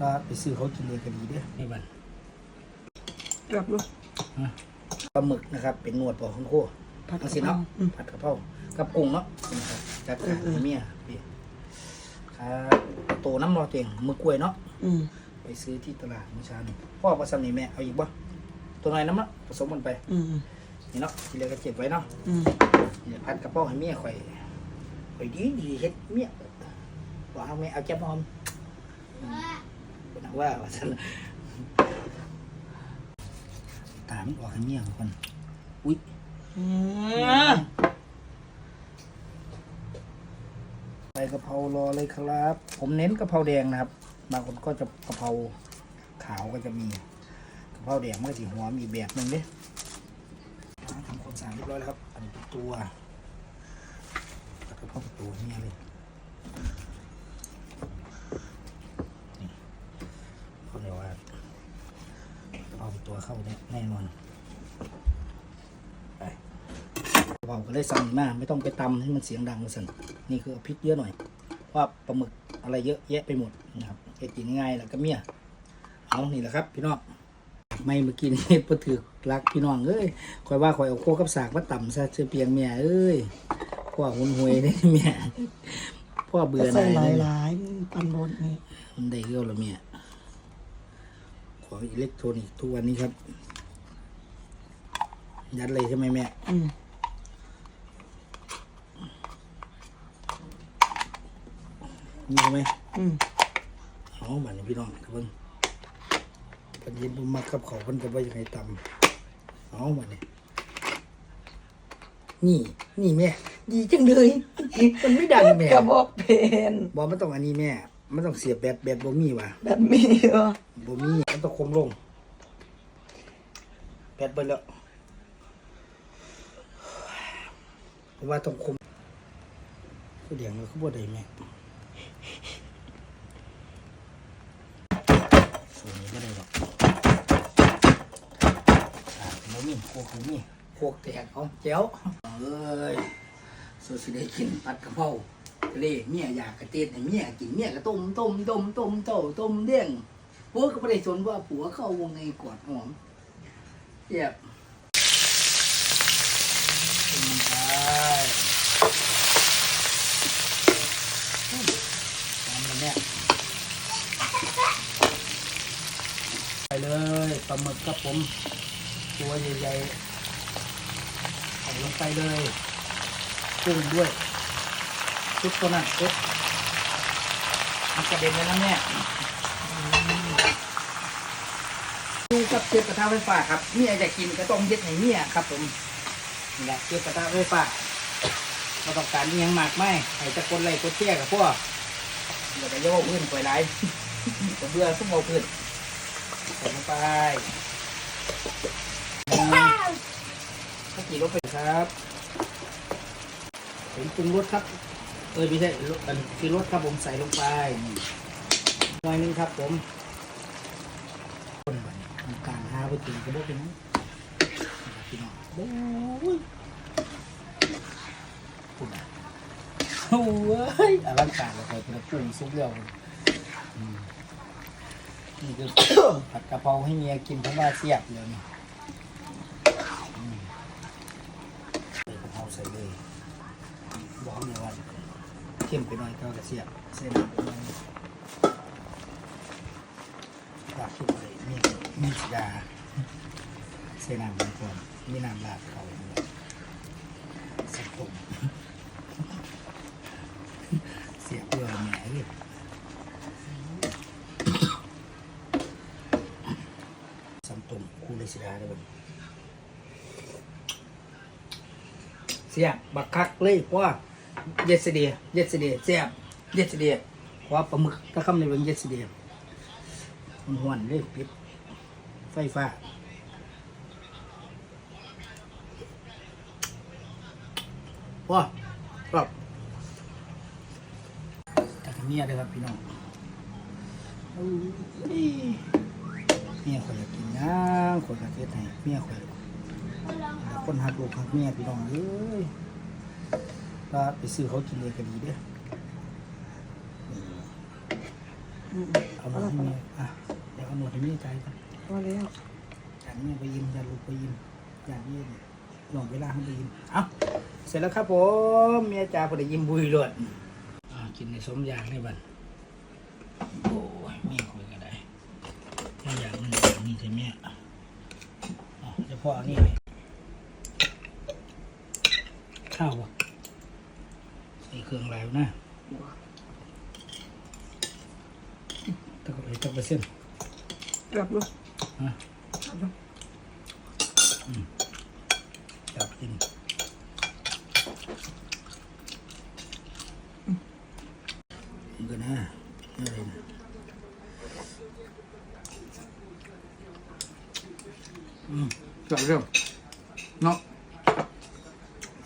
ว่าไปซื้อเขากินเลยก็ดีเด้อนี่บันกลับลูกปลาหมึกนะครับ เป็นหนวดปอกของโคผัดทั้กะงสิเพราเนาะอืมผัดกะเพรากับกุ้งเนาะนะครับจัดการเออเออเมียพี่ครับโตน้ำรอเตียงหมึกกล้วยเนาะอืมไปซื้อที่ตลาดเมื่อเช้านี่พ่อประสำนี่แม่เอาอีกบ่ตัวไหนอยน้ำเนาะผสมมันไปอืมนี่เนาะที่เหลือก็เก็บไว้เนาะอืมเนี่ยผัดกะเพราให้เมียข่อยข่อยดีดีเฮ็ดเมียบอกเอาแม่เอาแก้มหอมอืมเป็น ว่าว่าซั่นตามนออกให้เมียของคนอุ้ยอืมใส่กะเพรารอเลยครับ ผมเน้นกะเพราแดงนะครับบางคนก็จะกะเพราขาวก็จะมีกะเพราแดงมันก็สีหัวมีแบบหนึ่งเด้ทำความสะอาดเรียบร้อยแล้วครับ อันนี้เป็นตัวแล้วก็เข้าประตูเนี่ยเลยนี่เขาเรียกว่าเอา ตัวเข้าเนี่ยแน่นอนไปกะเพราก็เลยสั่งมาไม่ต้องไปตำให้มันเสียงดังสั่นนี่คือเอาพริกเยอะหน่อยเพราะว่าปลาหมึกอะไรเยอะแยะไปหมดนะครับเฮ็ดกินง่ายๆแล้วก็เมี่ยเอานี่แหละครับ พี่น้องไม่เมื่อกี้นี่พอถือรักพี่น้องเอ้ยคอยว่าคอยเอาโคกับสากมาต่ำซะเชื่อเพียงเมียเอ้ยพ่อหุนหวยได้เมียพ่อเบื่อหใส่น่ายหลายเลยหลายๆปันบนนี่มันได้เรื่องละเมีย ของอิเล็กทรอนิกส์ทุกวันนี้ครับ ยัดเลยใช่ไหมแม่อืมนี่ใช่ไหมอืมเอาบัดนี้พี่น้องครับเพิ่นเพิ่นยินบุมักกับเขาวเพิ่นก็บ่อยังไงตำเอาบัดนี้นี่ นี่แม่ ดีจังเลย มันไม่ดังแม่กระบอกเพนบอมันต้องอันนี้แม่ มันต้องเสียบแบตแบตบ่มีว่ะแบบมีเหรอบ่มีมันต้องคมลงแบตเบิดแล้วเพราะว่าต้องคมก็เดี๋ยวมันก็บ่ได้แม่ส่วนนี้ก็ได้หรอกอะบ่มีโคกบ่มีโคกแตกเอาแจ๋วเอ้ยสุดสิได้กินผัดกะเพรา เล่เมียอยากกระเตดให้เมียกินเมียก็ต้มต้มต้มต้มเต้าต้มเด้งผัวก็ไม่ได้สนว่าผัวเข้าวงในกอดหอมเรียบไปทำแล้วเนี่ยไปเลยปลาหมึกครับผม ตัวใหญ่ๆใส่ลงไปเลยกุ้งด้วย ชุดตัวนั้นชุดมันกระเด็นเลยนะแม่ดูกับเทียบกระทะไฟฟ้าครับเมียจะกินก็ต้องยึดให้เมียครับ ผมนี่แหละเทียบกระทะไฟฟ้าเราต้องการยังหมากไหมให้ตะกนไล่กดแช่กับพวกเดี๋ยวไปโยกพื้นไปไรก็เบื่อสุ่มเอาพื้นใส่ลงไปถ้ากี่รถไปครับผมปรุงรสครับ เออไม่ใช่อันคือรสครับผมใส่ลงไปนี่หน่อยนึงครับผมคนบัดนี้ทำการหาไปกินก็บอกเป็นพี่น้องโอ้ยคุณอะโอ้ยอลังการเลยเป็นกุ้งซุปเรียวนี่คือผัดกะเพราให้เมียกินเพราะว่าเสียบเลยนี่ใส่กะเพราใส่เลยบอกเลยว่า เข้มไปหน่อยก็กระเสียบเส้นไปหน่อยลาดชุบเลยมีมียาเส้นน้ำมันก่อนมีน้ำลาดเขาสักตุ่มเสียบเพื่อแหม่เลยสัมตุ่มคูเลสิดาได้บ่เสียบบักคักเลยเพราะว่า เยสเดียเยสเดียแซ่บเยสเดียขวาปลาหมึกถ้าคำในเรื่องเยสเดียมันหวนเลยปิดไฟฟ้าว้าครับตะกเมียเลยครับพี่น้องเมียข่อยอยากกินย่างข่อยอยากเฮ็ดให้เมียข่อยคนหักลูกหักเมียพี่น้องเอ้ย ว่าไปซื้อเขากินเลยก็ดีเด้อนี่อืมเอาหมดให้แม่อะเดี๋ยวเอาหมดให้แม่ใจกันพอแล้วอย่าแม่ไปยิมอย่าลูกไปยิมอย่าเย็นหลงเวลาให้ไปยิมเอาเสร็จแล้วครับผมเมียจ๋าพอได้ยิมบุยรวดอ่ากินในสมอย่างในบันโอ้ยแม่คุยกันได้ถ้าอย่างนึงอย่างนี้ใช่ไหมอะเดี๋ยวพ่อเอานี่เลยข้าวอะ ใส่เครื่องอะไรวะนะตะกร้ตะกร้เส้นกลับลูกฮะกลับลูกจับกินมันก็น่าอะไรนะอืมจับเรื่องเนาะ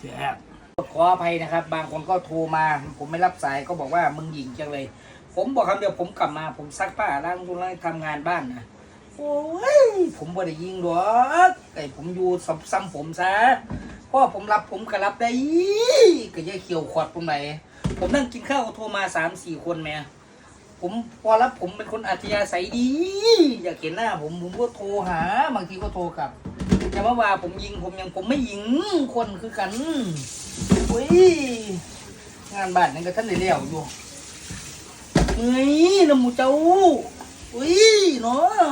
แจ๊บ ขออภัยนะครับ บางคนก็โทรมา ผมไม่รับสายก็บอกว่ามึงหญิงจังเลย ผมบอกคำเดียวผมกลับมา ผมซักผ้าล้างทุนล้างทำงานบ้านนะโอ้ยผมบ่ได้ยิงหรอกแต่ผมอยู่ซ้ำซ้ำผมซะเพราะว่าผมรับผมก็รับได้ก็ย่าเขียวขวดผมไหนผมนั่งกินข้าวโทรมาสามสี่คนแม่ผมพอรับผมเป็นคนอัธยาศัยดี อยากเห็นหน้าผมผมก็โทรหา บางทีก็โทรกลับ อย่ามาว่าผมยิงผมยังผมไม่ยิงคนคือกันอุ้ยงานบ้านนั่นก็ท่านได้เลี้ยวอยู่เฮ้ยน้ำมูเจ้าอุ้ยเนาะ